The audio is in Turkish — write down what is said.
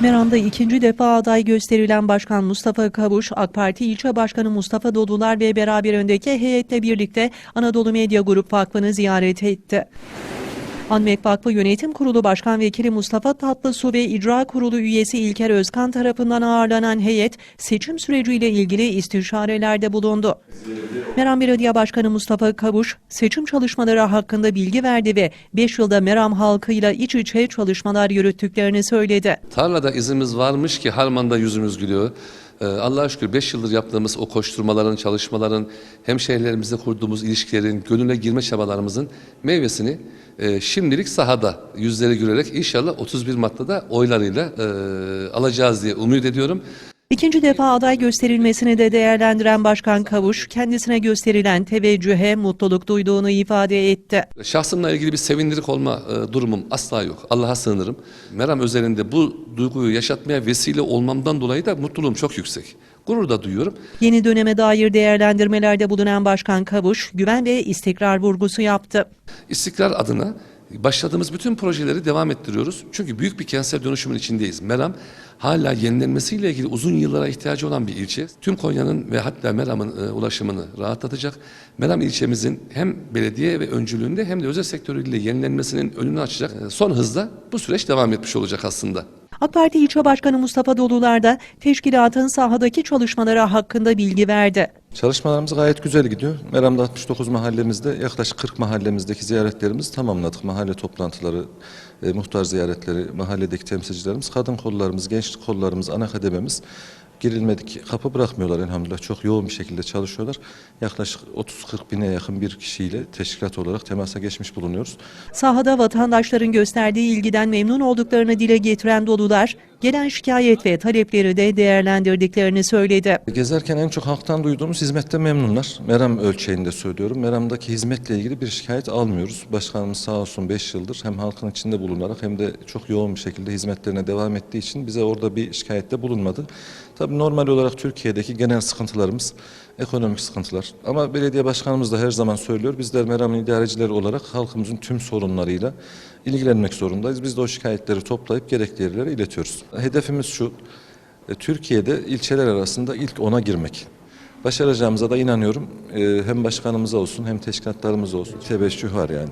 Meram'da ikinci defa aday gösterilen Başkan Mustafa Kavuş, AK Parti İlçe Başkanı Mustafa Dodular ve beraberindeki heyetle birlikte Anadolu Medya Grup Vakfı'nı ziyaret etti. Anmek Vakfı Yönetim Kurulu Başkan Vekili Mustafa Tatlısu ve İcra Kurulu üyesi İlker Özkan tarafından ağırlanan heyet seçim süreciyle ilgili istişarelerde bulundu. Meram Belediye Başkanı Mustafa Kavuş seçim çalışmaları hakkında bilgi verdi ve 5 yılda Meram halkıyla iç içe çalışmalar yürüttüklerini söyledi. Tarlada izimiz varmış ki harmanda yüzümüz gülüyor. Ee, Allah'a şükür 5 yıldır yaptığımız o koşturmaların, çalışmaların, hemşehrilerimizle kurduğumuz ilişkilerin, gönüle girme çabalarımızın meyvesini e, şimdilik sahada yüzleri gülerek inşallah 31 Mart'ta da oylarıyla e, alacağız diye umut ediyorum. İkinci defa aday gösterilmesini de değerlendiren Başkan Kavuş, kendisine gösterilen teveccühe mutluluk duyduğunu ifade etti. Şahsımla ilgili bir sevindirik olma e, durumum asla yok. Allah'a sığınırım. Meram özelinde bu duyguyu yaşatmaya vesile olmamdan dolayı da mutluluğum çok yüksek. Gurur da duyuyorum. Yeni döneme dair değerlendirmelerde bulunan Başkan Kavuş, güven ve istikrar vurgusu yaptı. İstikrar adına başladığımız bütün projeleri devam ettiriyoruz. Çünkü büyük bir kentsel dönüşümün içindeyiz. Meram hala yenilenmesiyle ilgili uzun yıllara ihtiyacı olan bir ilçe. Tüm Konya'nın ve hatta Meram'ın e, ulaşımını rahatlatacak. Meram ilçemizin hem belediye ve öncülüğünde hem de özel sektörüyle yenilenmesinin önünü açacak. E, son hızla bu süreç devam etmiş olacak aslında. AK Parti İlçe Başkanı Mustafa Dolular da teşkilatın sahadaki çalışmaları hakkında bilgi verdi. Çalışmalarımız gayet güzel gidiyor. Meram'da 69 mahallemizde yaklaşık 40 mahallemizdeki ziyaretlerimizi tamamladık. Mahalle toplantıları, e, muhtar ziyaretleri, mahalledeki temsilcilerimiz, kadın kollarımız, gençlik kollarımız, ana kadememiz girilmedik kapı bırakmıyorlar elhamdülillah. Çok yoğun bir şekilde çalışıyorlar. Yaklaşık 30-40 bine yakın bir kişiyle teşkilat olarak temasa geçmiş bulunuyoruz. Sahada vatandaşların gösterdiği ilgiden memnun olduklarını dile getiren Dolular, gelen şikayet ve talepleri de değerlendirdiklerini söyledi. Gezerken en çok halktan duyduğumuz hizmette memnunlar. Meram ölçeğinde söylüyorum. Meram'daki hizmetle ilgili bir şikayet almıyoruz. Başkanımız sağ olsun 5 yıldır hem halkın içinde bulunarak hem de çok yoğun bir şekilde hizmetlerine devam ettiği için bize orada bir şikayette bulunmadı. Tabii normal olarak Türkiye'deki genel sıkıntılarımız ekonomik sıkıntılar. Ama belediye başkanımız da her zaman söylüyor. Bizler Meram'ın idarecileri olarak halkımızın tüm sorunlarıyla ilgilenmek zorundayız. Biz de o şikayetleri toplayıp gerekli yerlere iletiyoruz. Hedefimiz şu. e, Türkiye'de ilçeler arasında ilk ona girmek. Başaracağımıza da inanıyorum. E, Hem başkanımıza olsun hem teşkilatlarımıza olsun tebeşçü var yani.